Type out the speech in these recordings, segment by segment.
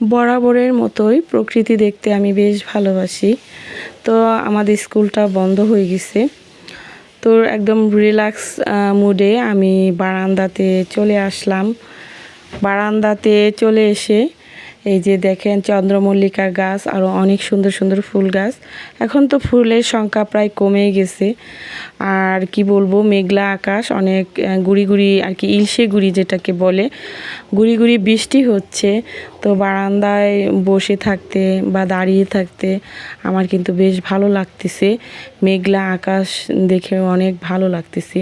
বরাবরের মতোই প্রকৃতি দেখতে আমি বেশ ভালোবাসি। তো আমাদের স্কুলটা বন্ধ হয়ে গেছে। তো একদম রিল্যাক্স মুডে আমি বারান্দাতে চলে আসলাম। বারান্দাতে চলে এসে এই যে দেখেন চন্দ্রমল্লিকা গাছ আরও অনেক সুন্দর সুন্দর ফুল গাছ। এখন তো ফুলের সংখ্যা প্রায় কমেই গেছে। আর কি বলব, মেঘলা আকাশ, অনেক গুড়ি গুড়ি আর কি ইলশে গুড়ি যেটাকে বলে। গুড়ি গুড়ি বৃষ্টি হচ্ছে, তো বারান্দায় বসে থাকতে বা দাঁড়িয়ে থাকতে আমার কিন্তু বেশ ভালো লাগতেছে। মেঘলা আকাশ দেখে অনেক ভালো লাগতেছে।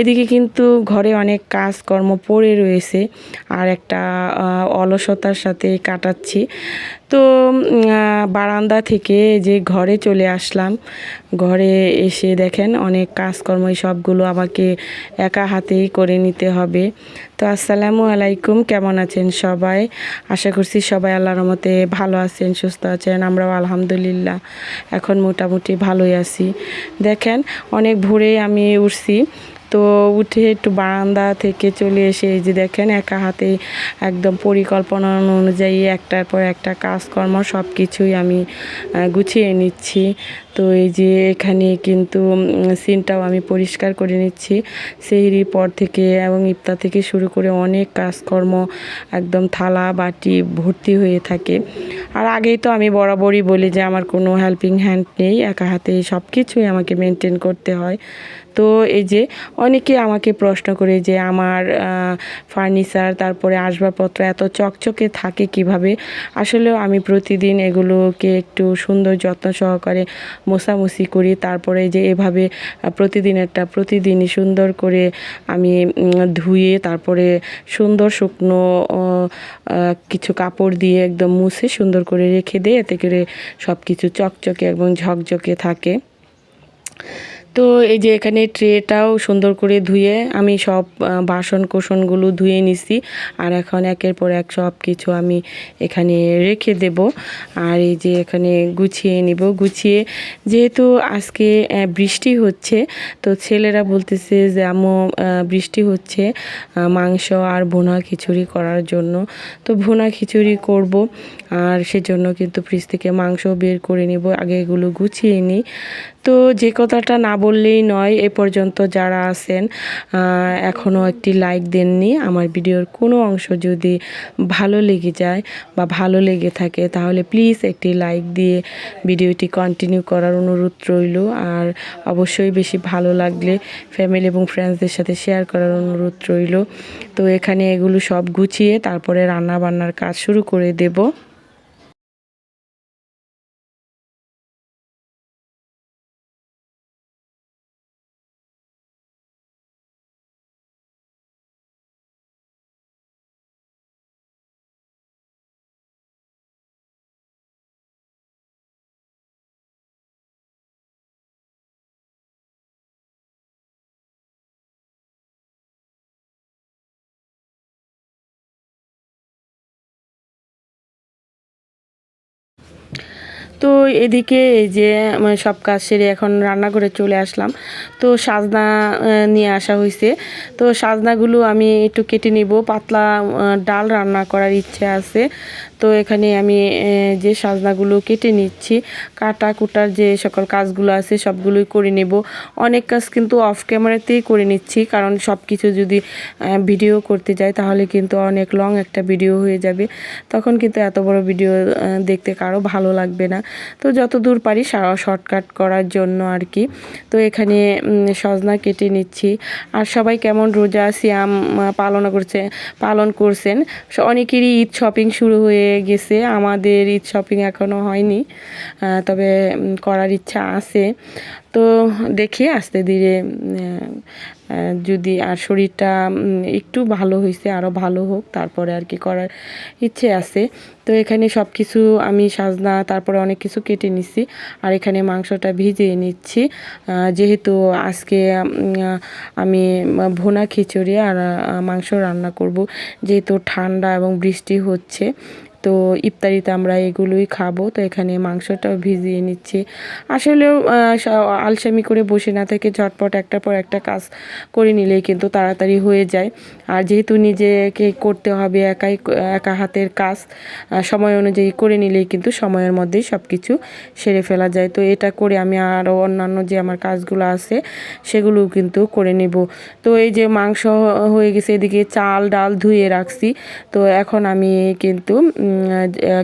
এদিকে কিন্তু ঘরে অনেক কাজকর্ম পড়ে রয়েছে, আর একটা অলসতার সাথে কাটাচ্ছি। তো বারান্দা থেকে যে ঘরে চলে আসলাম, ঘরে এসে দেখেন অনেক কাজকর্ম সবগুলো আমাকে একা হাতেই করে নিতে হবে। তো আসসালামু আলাইকুম, কেমন আছেন সবাই? আশা করছি সবাই আল্লাহর রহমতে ভালো আছেন, সুস্থ আছেন, আমরাও আলহামদুলিল্লাহ এখন মোটামুটি ভালোই আছি। দেখেন অনেক ভোরে আমি উঠছি তো উঠে একটু বারান্দা থেকে চলে এসে এই যে দেখেন একা হাতে একদম পরিকল্পনা অনুযায়ী একটার পর একটা কাজকর্ম সব কিছুই আমি গুছিয়ে নিচ্ছি। তো এই যে এখানে কিন্তু সিনটাও আমি পরিষ্কার করে নিচ্ছি। সেহরির পর থেকে এবং ইফতার থেকে শুরু করে অনেক কাজকর্ম, একদম থালা, বাটি ভর্তি হয়ে থাকে। আর আগেই তো আমি বরাবরই বলি যে আমার কোনো হেল্পিং হ্যান্ড নেই, একা হাতে সব কিছুই আমাকে মেনটেন করতে হয়। তো এই যে অনেকে আমাকে প্রশ্ন করে যে আমার ফার্নিচার তারপরে আসবাবপত্র এত চকচকে থাকে কীভাবে? আসলেও আমি প্রতিদিন এগুলোকে একটু সুন্দর যত্ন সহকারে মোছামুছি করি, তারপরে যে এভাবে প্রতিদিন একটা প্রতিদিনই সুন্দর করে আমি ধুয়ে তারপরে সুন্দর শুকনো কিছু কাপড় দিয়ে একদম মুছে সুন্দর করে রেখে দিই এতে করে সব কিছু চকচকে এবং ঝকঝকে থাকে। তো এই যে এখানে ট্রেটাও সুন্দর করে ধুয়ে আমি সব বাসন কোসনগুলো ধুয়ে নিছি। আর এখন একের পর এক সব কিছু আমি এখানে রেখে দেব। আর এই যে এখানে গুছিয়ে নিব। গুছিয়ে যেহেতু আজকে বৃষ্টি হচ্ছে, তো ছেলেরা বলতেছে যে আমু বৃষ্টি হচ্ছে মাংস আর ভুনা খিচুড়ি করার জন্য। তো ভুনা খিচুড়ি করব। আর সেজন্য কিন্তু ফ্রিজ থেকে মাংস বের করে নিব। আগে এগুলো গুছিয়ে নিই। তো যে কথাটা না বললেই নয়, এ পর্যন্ত যারা আছেন এখনও একটি লাইক দেননি, আমার ভিডিওর কোনো অংশ যদি ভালো লেগে যায় বা ভালো লেগে থাকে, তাহলে প্লিজ একটি লাইক দিয়ে ভিডিওটি কন্টিনিউ করার অনুরোধ রইল। আর অবশ্যই বেশি ভালো লাগলে ফ্যামিলি এবং ফ্রেন্ডসদের সাথে শেয়ার করার অনুরোধ রইল। তো এখানে এগুলো সব গুছিয়ে তারপরে রান্না বান্নার কাজ শুরু করে দেব। তো এদিকে এই যে মানে সব কাজ সেরে এখন রান্না করে চলে আসলাম। তো সাজনা নিয়ে আসা হয়েছে তো সাজনাগুলো আমি একটু কেটে নিব। পাতলা ডাল রান্না করার ইচ্ছে আছে। তো এখানে আমি যে সাজনাগুলো কেটে নিচ্ছি, কাটা কুটার যে সকল কাজগুলো আছে সবগুলোই করে নেব। অনেক কাজ কিন্তু অফ ক্যামেরাতেই করে নিচ্ছি, কারণ সব কিছু যদি ভিডিও করতে যাই তাহলে কিন্তু অনেক লং একটা ভিডিও হয়ে যাবে। তখন কিন্তু এত বড় ভিডিও দেখতে কারও ভালো লাগবে না। তো যত দূর পারি শর্টকাট করার জন্য আর কি। তো এখানে সজনা কেটে নিচ্ছি। আর সবাই কেমন রোজা, সিয়াম, পালন করছে, পালন করছেন? অনেকেরই ঈদ শপিং শুরু হয়ে গেছে আমাদের ঈদ শপিং এখনও হয়নি। তবে করার ইচ্ছা আছে। তো দেখি আস্তে ধীরে যদি আর শরীরটা একটু ভালো হয়েছে আরও ভালো হোক, তারপরে আর কি করার ইচ্ছে আছে। তো এখানে সব কিছু আমি সাজনা, তারপরে অনেক কিছু কেটে নিচ্ছি আর এখানে মাংসটা ভিজিয়ে নিচ্ছি। যেহেতু আজকে আমি ভুনা খিচুড়ি আর মাংস রান্না করব, যেহেতু ঠান্ডা এবং বৃষ্টি হচ্ছে, তো ইফতারিতে আমরা এগুলোই খাব। তো এখানে মাংসটাও ভিজিয়ে নিচ্ছি। আসলেও আলসেমি করে বসে না থেকে ঝটপট একটার পর একটা কাজ করে নিলেই কিন্তু তাড়াতাড়ি হয়ে যায়। আর যেহেতু নিজেকে করতে হবে একাই, একা হাতের কাজ সময় অনুযায়ী করে নিলেই কিন্তু সময়ের মধ্যেই সব কিছু সেরে ফেলা যায়। তো এটা করে আমি আরও অন্যান্য যে আমার কাজগুলো আছে, সেগুলোও কিন্তু করে নিব। তো এই যে মাংস হয়ে গেছে, এদিকে চাল, ডাল ধুয়ে রাখছি। তো এখন আমি কিন্তু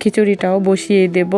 খিচুড়িটাও বসিয়ে দেব।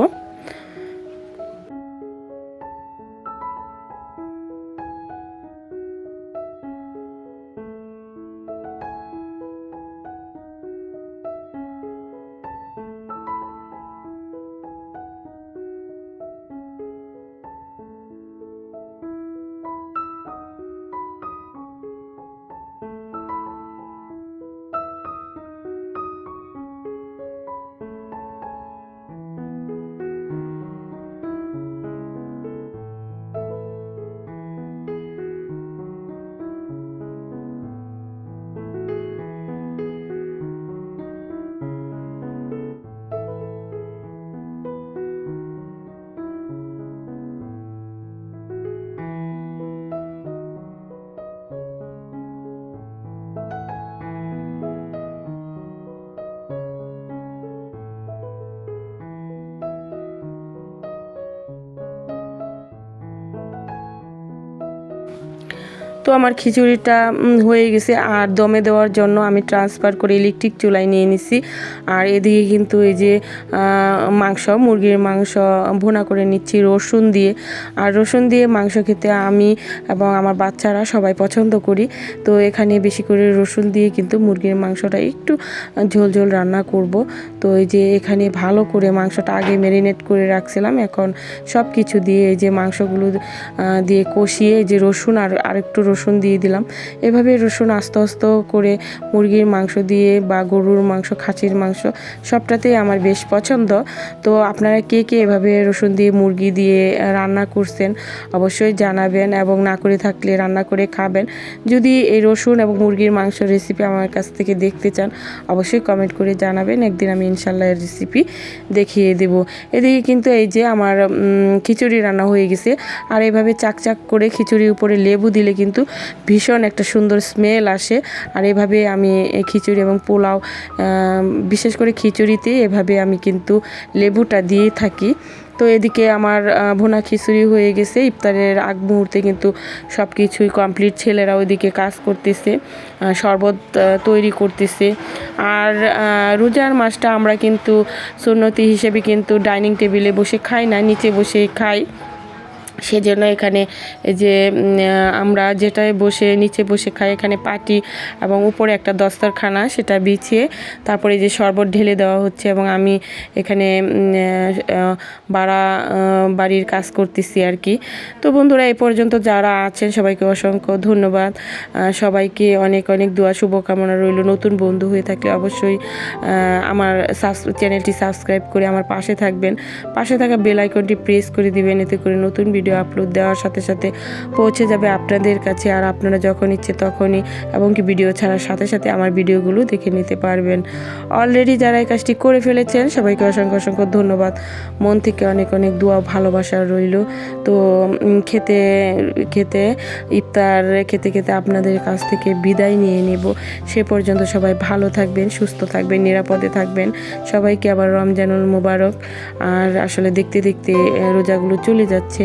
তো আমার খিচুড়িটা হয়ে গেছে। আর দমে দেওয়ার জন্য আমি ট্রান্সফার করে ইলেকট্রিক চুলায় নিয়ে নিছি। আর এদিকে কিন্তু এই যে মাংস, মুরগির মাংস ভুনা করে নিচ্ছি রসুন দিয়ে। আর রসুন দিয়ে মাংস খেতে আমি এবং আমার বাচ্চারা সবাই পছন্দ করি। তো এখানে বেশি করে রসুন দিয়ে কিন্তু মুরগির মাংসটা একটু ঝোল ঝোল রান্না করব। তো এই যে এখানে ভালো করে মাংসটা আগে ম্যারিনেট করে রাখছিলাম। এখন সব কিছু দিয়ে এই যে মাংসগুলো দিয়ে কষিয়ে যে রসুন আর আরেকটু রসুন দিয়ে দিলাম। এভাবে রসুন আস্তে আস্তে করে মুরগির মাংস দিয়ে বা গরুর মাংস, খাসির মাংস সবটাতেই আমার বেশ পছন্দ। তো আপনারা কে কে এভাবে রসুন দিয়ে মুরগি দিয়ে রান্না করছেন অবশ্যই জানাবেন এবং না করে থাকলে রান্না করে খাবেন। যদি এই রসুন এবং মুরগির মাংস রেসিপি আমার কাছ থেকে দেখতে চান, অবশ্যই কমেন্ট করে জানাবেন। একদিন আমি ইনশাল্লাহ এর রেসিপি দেখিয়ে দেব। এদিকে কিন্তু এই যে আমার খিচুড়ি রান্না হয়ে গেছে। আর এভাবে চাকচাক করে খিচুড়ির উপরে লেবু দিলে কিন্তু ভীষণ একটা সুন্দর স্মেল আসে। আর এভাবে আমি খিচুড়ি এবং পোলাও বিশেষ করে খিচুড়িতে এভাবে আমি কিন্তু লেবুটা দিয়ে থাকি। তো এদিকে আমার ভোনা খিচুড়ি হয়ে গেছে। ইফতারের আগ মুহূর্তে কিন্তু সব কিছুই কমপ্লিট ছেলেরা ওইদিকে কাজ করতেছে শরবত তৈরি করতেছে। আর রোজার মাসটা আমরা কিন্তু সুন্নতি হিসেবে কিন্তু ডাইনিং টেবিলে বসে খাই না, নিচে বসেই খাই। সেজন্য এখানে যে আমরা যেটায় বসে, নিচে বসে খাই, এখানে পাটি এবং উপরে একটা দস্তরখানা, সেটা বিছিয়ে তারপরে যে শরবত ঢেলে দেওয়া হচ্ছে এবং আমি এখানে বাড়া বাড়ির কাজ করতেছি আর কি। তো বন্ধুরা, এই পর্যন্ত যারা আছেন, সবাইকে অসংখ্য ধন্যবাদ। সবাইকে অনেক অনেক দোয়া, শুভকামনা রইল। নতুন বন্ধু হয়ে থাকলে অবশ্যই আমার চ্যানেলটি সাবস্ক্রাইব করে আমার পাশে থাকবেন। পাশে থাকা বেল আইকনটি প্রেস করে দিবেন, এতে করে নতুন ভিডিও আপলোড দেওয়ার সাথে সাথে পৌঁছে যাবে আপনাদের কাছে। আর আপনারা যখন ইচ্ছে তখনই এবং কি ভিডিও ছাড়ার সাথে সাথে আমার ভিডিওগুলো দেখে নিতে পারবেন। অলরেডি যারা এই কাজটি করে ফেলেছেন, সবাইকে অসংখ্য অসংখ্য ধন্যবাদ। মন থেকে অনেক অনেক দোয়া ভালোবাসা রইল। তো খেতে খেতে, ইফতার, খেতে খেতে আপনাদের কাছ থেকে বিদায় নিয়ে নেব। সে পর্যন্ত সবাই ভালো থাকবেন, সুস্থ থাকবেন, নিরাপদে থাকবেন। সবাইকে আবার রমজানুল মোবারক। আর আসলে দেখতে দেখতে রোজাগুলো চলে যাচ্ছে।